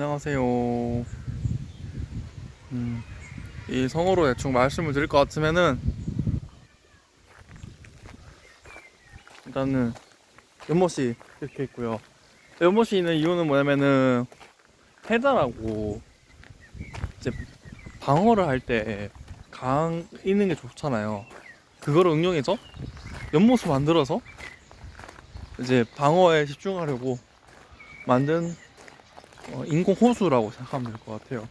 안녕하세요. 음, 이 성어로 대충 말씀을 드릴 것 같으면은 일단은 연못이 이렇게 있고요. 연못이 있는 이유는 뭐냐면은 해자라고 이제 방어를 할 때 강 있는 게 좋잖아요. 그거를 응용해서 연못을 만들어서 이제 방어에 집중하려고 만든 어, 인공 호수라고 생각하면 될 것 같아요.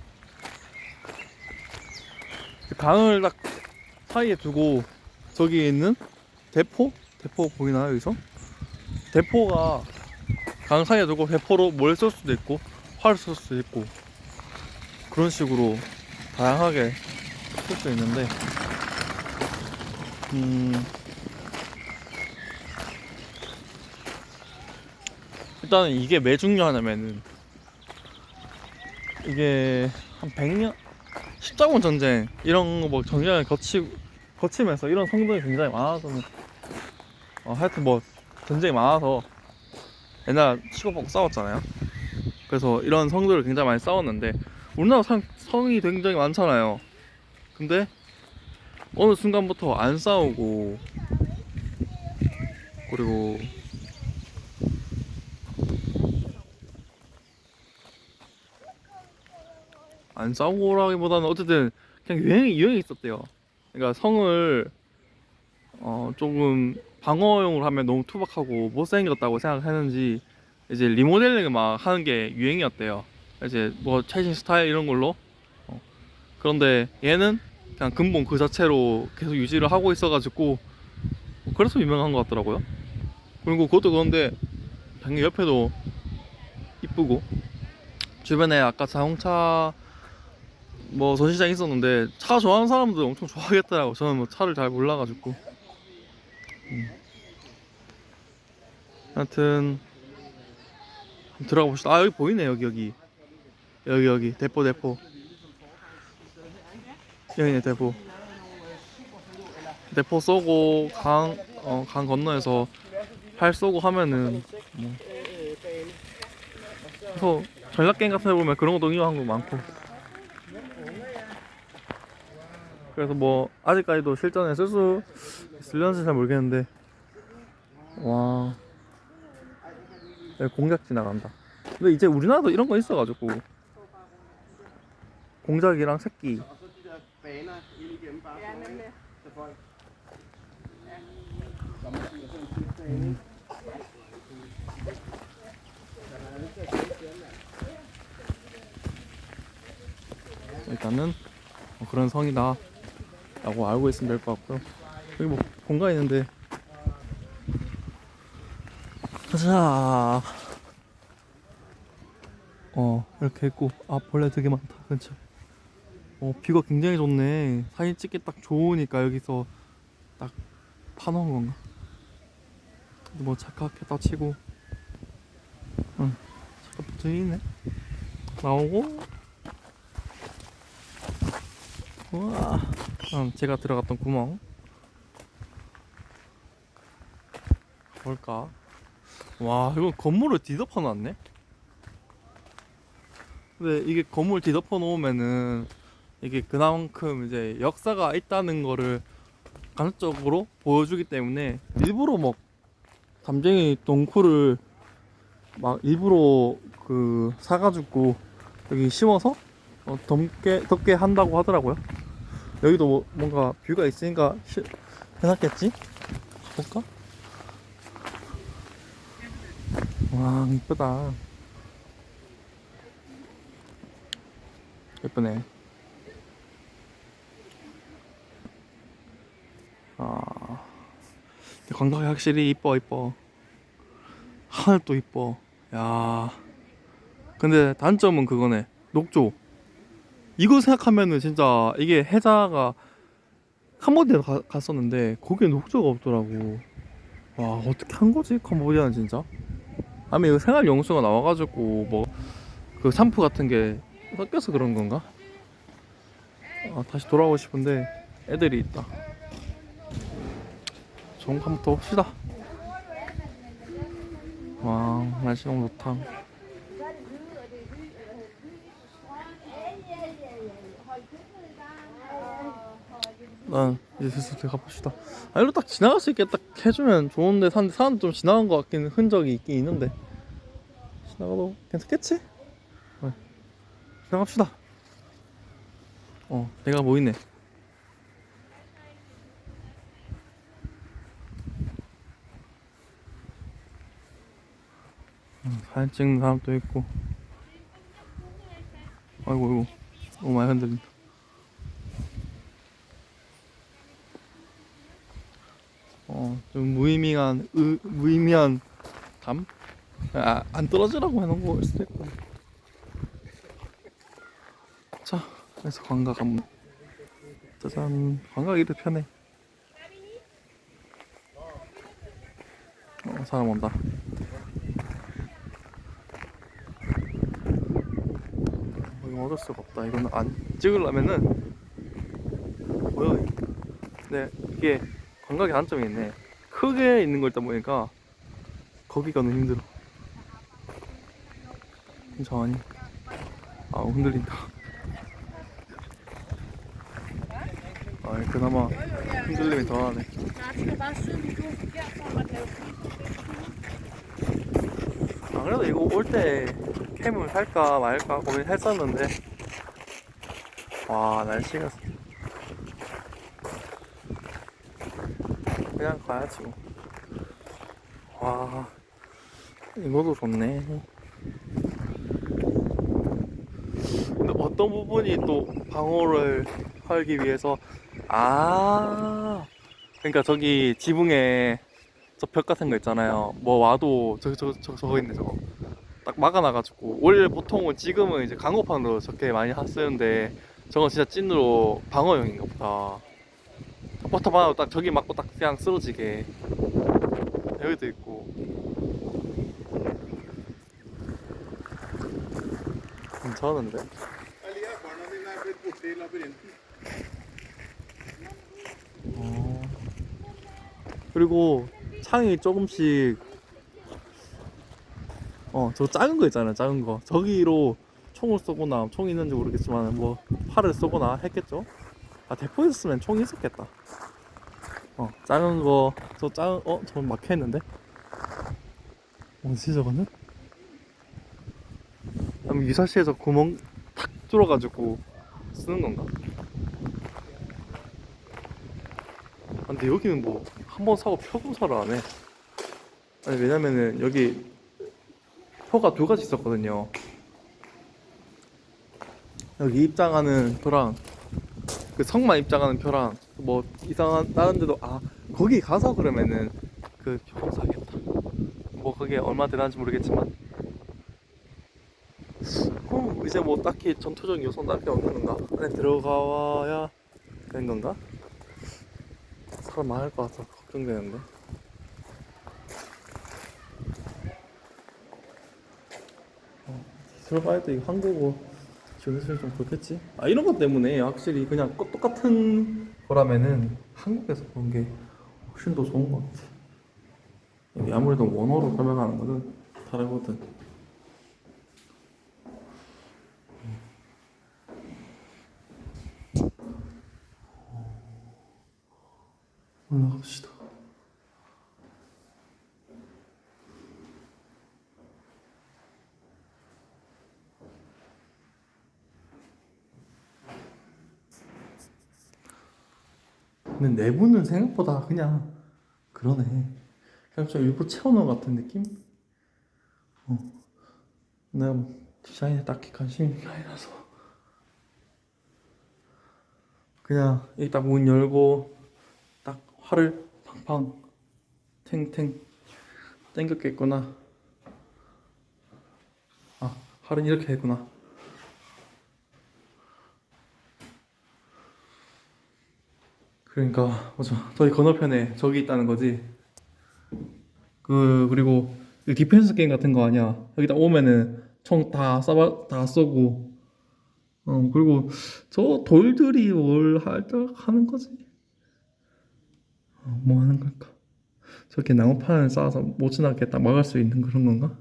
그 강을 딱 사이에 두고 저기 있는 대포? 대포 보이나요 여기서? 대포가 강 사이에 두고 대포로 뭘쏠 수도 있고 활을 쏠 수도 있고 그런 식으로 다양하게 쓸 수 있는데 음 일단은 이게 왜 중요하냐면은 이게 한 100년 십자군 전쟁 이런 거뭐 전쟁을 거치 거치면서 이런 성들이 굉장히 많아서는 어, 하여튼 뭐 전쟁이 많아서 옛날 치고받고 싸웠잖아요. 그래서 이런 성들을 굉장히 많이 싸웠는데 우리나라 성, 성이 굉장히 많잖아요. 근데 어느 순간부터 안 싸우고 그리고 안 싸우고라기보다는 어쨌든 그냥 유행이 유행이 있었대요. 그러니까 성을 어 조금 방어용으로 하면 너무 투박하고 못생겼다고 생각했는지 이제 리모델링을 막 하는 게 유행이었대요. 이제 뭐 최신 스타일 이런 걸로. 어. 그런데 얘는 그냥 근본 그 자체로 계속 유지를 하고 있어가지고 그래서 유명한 것 같더라고요. 그리고 그것도 그런데 당연히 옆에도 이쁘고 주변에 아까 자동차 뭐 전시장 있었는데 차 좋아하는 사람들 엄청 좋아하겠더라고. 저는 뭐 차를 잘 몰라가지고. 음. 하여튼 들어가 봅시다. 아 여기 보이네 여기 여기 여기 여기 대포 대포 여기네 대포 대포 쏘고 강 어, 강 건너에서 활 쏘고 하면은 뭐 그래서 전략 게임 같은 데 보면 그런 것도 응용한 거 많고 그래서 뭐 아직까지도 실전에 쓸 수 있을런지 잘 모르겠는데. 와. 여기 공작 지나간다. 근데 이제 우리나라도 이런 거 있어가지고. 공작이랑 새끼. 음. 일단은 뭐 그런 성이다 라고 알고 있으면 될 것 같고요. 여기 뭐 공간 있는데. 가자. 어 이렇게 있고. 아 벌레 되게 많다. 근처 어 뷰가 굉장히 좋네. 사진 찍기 딱 좋으니까 여기서 딱 파놓은 건가? 뭐 착각했다 치고. 응. 착각 붙어 있네. 나오고 우와 음, 제가 들어갔던 구멍 뭘까? 와 이건 건물을 뒤덮어 놨네 근데 이게 건물 뒤덮어 놓으면은 이게 그만큼 이제 역사가 있다는 거를 간접적으로 보여주기 때문에 일부러 뭐 담쟁이 동쿨을 막 일부러 그 사가지고 여기 심어서 어, 덥게 덥게 한다고 하더라고요. 여기도 뭐 뭔가 뷰가 있으니까 시, 해놨겠지? 볼까? 와 이쁘다. 예쁘네. 아, 광각이 확실히 이뻐 이뻐. 하늘도 이뻐. 야. 근데 단점은 그거네. 녹조. 이거 생각하면은 진짜 이게 해자가 캄보디아 가, 갔었는데 거기에 녹조가 없더라고. 와 어떻게 한 거지 캄보디아는 진짜? 아니 이거 생활 용수가 나와가지고 뭐 그 샴푸 같은 게 섞여서 그런 건가? 아 다시 돌아오고 싶은데 애들이 있다. 좋은 더 봅시다. 와 날씨 너무 좋다. 난 이제 슬슬 들어가 봅시다. 아 일로 딱 지나갈 수 있게 딱 해주면 좋은데 사람 사람 좀 지나간 것 같긴 흔적이 있긴 있는데 지나가도 괜찮겠지? 네. 지나갑시다. 어 내가 보이네. 음, 사진 찍는 사람도 있고. 아이고 아이고 너무 많이 흔들린다. 어, 좀 무의미한, 으, 무의미한 담? 아, 안 떨어지라고 해놓은 거일 수도 있고. 자, 그래서 관광 한번. 짜잔, 관광 이래 편해. 어, 사람 온다. 어, 이거 어쩔 수가 없다. 이거는 안 찍으려면은, 보여. 네, 이게 감각의 단점이 있네. 크게 있는 걸 있다 보니까 거기가 너무 힘들어. 천천히. 아 흔들린다. 아 그나마 흔들림이 덜하네. 아 그래도 이거 올 때 캠을 살까 말까 고민했었는데 와 날씨가 그냥 가야지 뭐. 와 이거도 좋네. 근데 어떤 부분이 또 방어를 하기 위해서 아 그러니까 저기 지붕에 저 벽 같은 거 있잖아요. 뭐 와도 저기 저거 저거, 저거 있네 저거. 딱 막아놔가지고. 원래 보통은 지금은 이제 강호판으로 저렇게 많이 쓰는데 저건 진짜 찐으로 방어용인가 보다 받아도 딱 저기 맞고 딱 그냥 쓰러지게. 여기도 있고. 괜찮은데. 어. 그리고 창이 조금씩 어 저 작은 거 있잖아요 작은 거. 저기로 총을 쏘거나 총이 있는지 모르겠지만 뭐 활을 쏘거나 했겠죠? 아 대포 있었으면 총이 있었겠다 어 작은 거저 작은 어저 막혀 있는데 뭐지 저거는 그럼 유사시에서 구멍 탁 뚫어가지고 쓰는 건가 아, 근데 여기는 뭐 한 번 사고 표검사를 안 해. 아니 왜냐면은 여기 표가 두 가지 있었거든요. 여기 입장하는 표랑 그 성만 입장하는 표랑 뭐 이상한 다른 데도 아 거기 가서 그러면은 그 표검사 하겠다. 뭐 그게 얼마 되는지 모르겠지만 어, 이제 뭐 딱히 전투적인 요소는 딱히 없는 건가? 안에 들어가야 되는 건가? 사람 많을 것 같아서 걱정되는데. 어, 들어가야 돼. 이거 한국어 지원해주면 좀 그렇겠지? 아, 이런 것 때문에 확실히 그냥 꼭 똑같은 거라면은 한국에서 보는 게 훨씬 더 좋은 것 같아. 여기 아무래도 원어로 설명하는 거는 다르거든. 올라갑시다. 근데 내부는 생각보다 그냥 그러네. 그냥 좀 일부 채워넣은 것 같은 느낌? 어. 내가 디자인에 딱히 관심이 아니라서. 그냥 여기 딱 문 열고 딱 활을 팡팡 탱탱 땡겼겠구나. 아, 활은 이렇게 했구나. 그러니까 맞아. 저기 건너편에 저기 있다는 거지. 그 그리고 이 디펜스 게임 같은 거 아니야. 여기다 오면은 총 다 쏴봐 다 쏘고. 어 그리고 저 돌들이 뭘 할까 하는 거지. 어, 뭐 하는 걸까? 저렇게 나무판을 쌓아서 못 지나게 딱 막을 수 있는 그런 건가?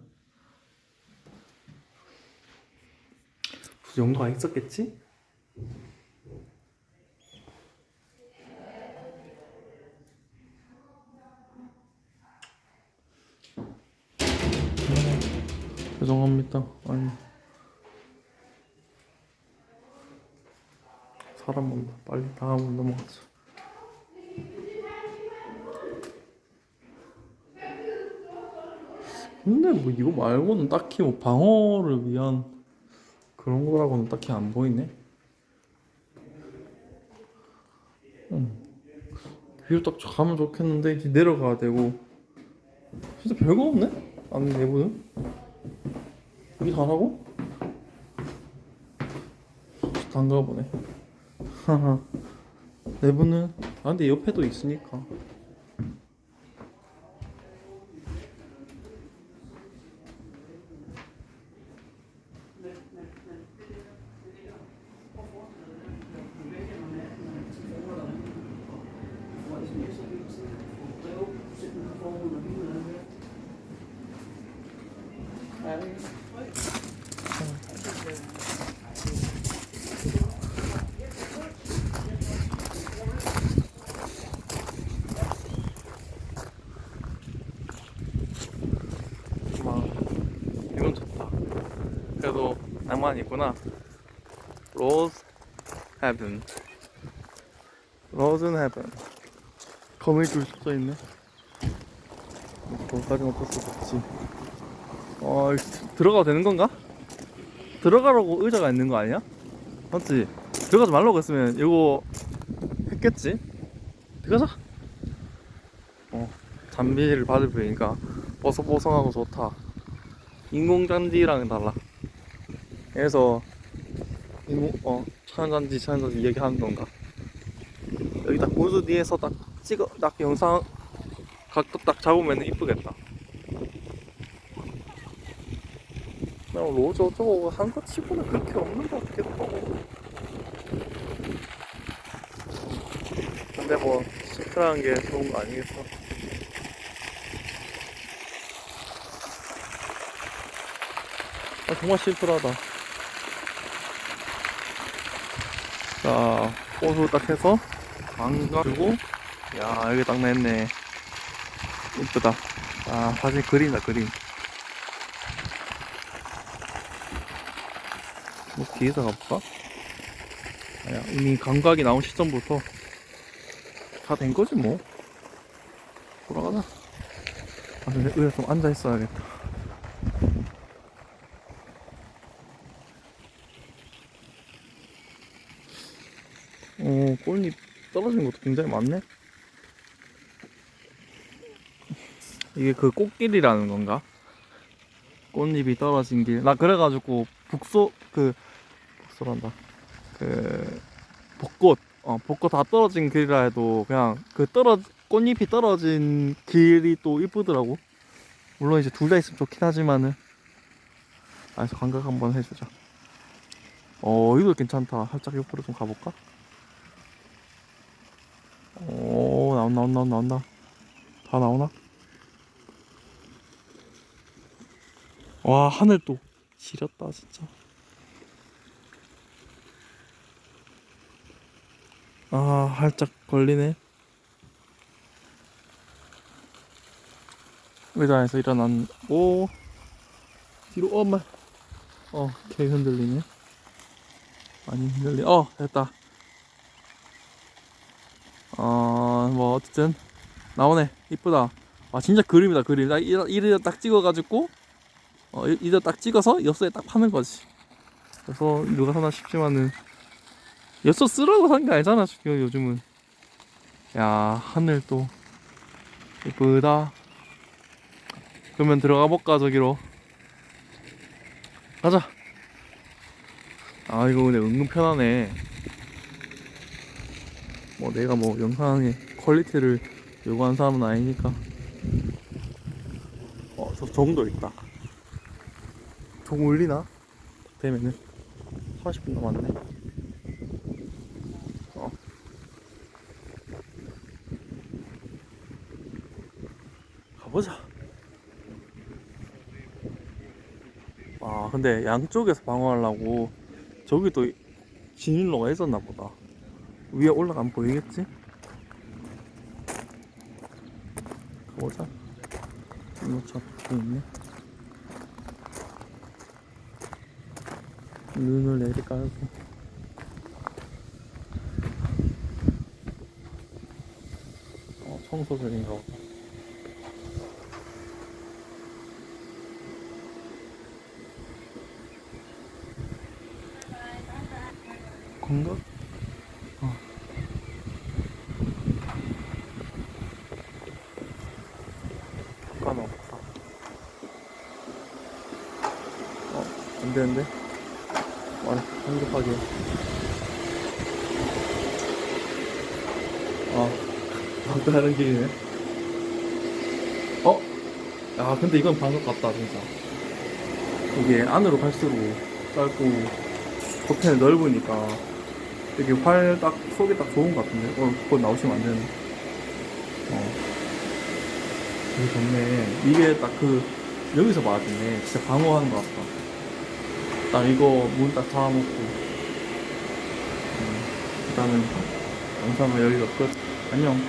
연구가 있었겠지? 죄송합니다. 아니 사람 온다. 빨리 다음 넘어가자. 근데 뭐 이거 말고는 딱히 뭐 방어를 위한 그런 거라고는 딱히 안 보이네. 음. 위로 딱 가면 좋겠는데 이제 내려가야 되고 진짜 별거 없네. 안에 내부는 여기 다라고? 단가 보네. 하하. 내부는 아 근데 옆에도 있으니까. 막 이건 좋다. 낭만 있구나. 로즈 헤븐. 로즈 헤븐. 거미 줄써 있네. 거기까지는 어쩔 수 없지. 어, 들어가도 되는 건가? 들어가라고 의자가 있는 거 아니야? 맞지? 들어가지 말라고 했으면 이거 했겠지? 들어가자. 어, 잔비를 받을 부니까 뽀송뽀송하고 좋다. 인공잔디랑은 달라. 그래서 인공 어 천연잔디 천연잔디 얘기하는 건가? 여기 딱 고수 뒤에서 딱 찍어 딱 영상 각도 딱 잡으면 이쁘겠다. 그냥 로즈 어쩌고 한것 치고는 그렇게 없는 것 같기도 하고. 근데 뭐 시크한 게 좋은 거 아니겠어? 아, 정말 심플하다. 자, 호수 딱 해서, 안가 주고, 야, 여기 딱 냈네. 이쁘다. 아, 사진 그림이다, 그림. 뭐, 뒤에서 가볼까? 아, 야, 이미 감각이 나온 시점부터 다 된 거지, 뭐. 돌아가자. 아, 근데 의자 좀 앉아 있어야겠다. 어, 꽃잎 떨어진 것도 굉장히 많네. 이게 그 꽃길이라는 건가? 꽃잎이 떨어진 길. 나 그래가지고 북소 그 북소란다. 그 벚꽃, 어 벚꽃 다 떨어진 길이라 해도 그냥 그 떨어 꽃잎이 떨어진 길이 또 이쁘더라고. 물론 이제 둘 다 있으면 좋긴 하지만은. 아, 그래서 감각 한번 해주자. 어, 이거 괜찮다. 살짝 옆으로 좀 가볼까? 오 나온다 나온다 나온다 다. 나오나? 와 하늘 또 지렸다 진짜. 아 살짝 걸리네. 의자에서 일어났고 뒤로 어, 엄마. 어개 흔들리네. 많이 흔들리 어 됐다 어, 뭐, 어쨌든, 나오네. 이쁘다. 와, 진짜 그림이다, 그림. 나 이러, 이러 딱 찍어가지고, 어, 이- 이러 딱 찍어서 엽서에 딱 파는 거지. 그래서 누가 사나 싶지만은, 엽서 쓰라고 산게 아니잖아, 지금 요즘은. 야, 하늘 또, 이쁘다. 그러면 들어가 볼까, 저기로. 가자. 아, 이거 근데 은근 편하네. 뭐 내가 뭐 영상의 퀄리티를 요구하는 사람은 아니니까. 어 저 종도 있다. 종 울리나? 되면은 30분 남았네. 어. 가보자. 아 근데 양쪽에서 방어하려고 저기 또 진입로가 있었나 보다. 위에 올라가면 보이겠지? 가보자. 진입로차 붙어 있네. 눈을 내리 깔고. 어, 청소들인가 보다. 건가? 어. 잠깐 없다. 어, 안 되는데? 와, 성급하게. 아, 또 다른 길이네. 어? 야, 근데 이건 방금 같다, 진짜. 이게 안으로 갈수록 짧고, 겉에는 넓으니까 되게 활 딱 속이 딱 좋은 것 같은데? 어 그거 나오시면 안 되는 어. 되게 좋네. 이게 딱 그 여기서 맞았네. 진짜 방어하는 것 같다. 딱 이거 문 딱 잡아먹고. 음, 일단은 영상은 여기가 끝. 안녕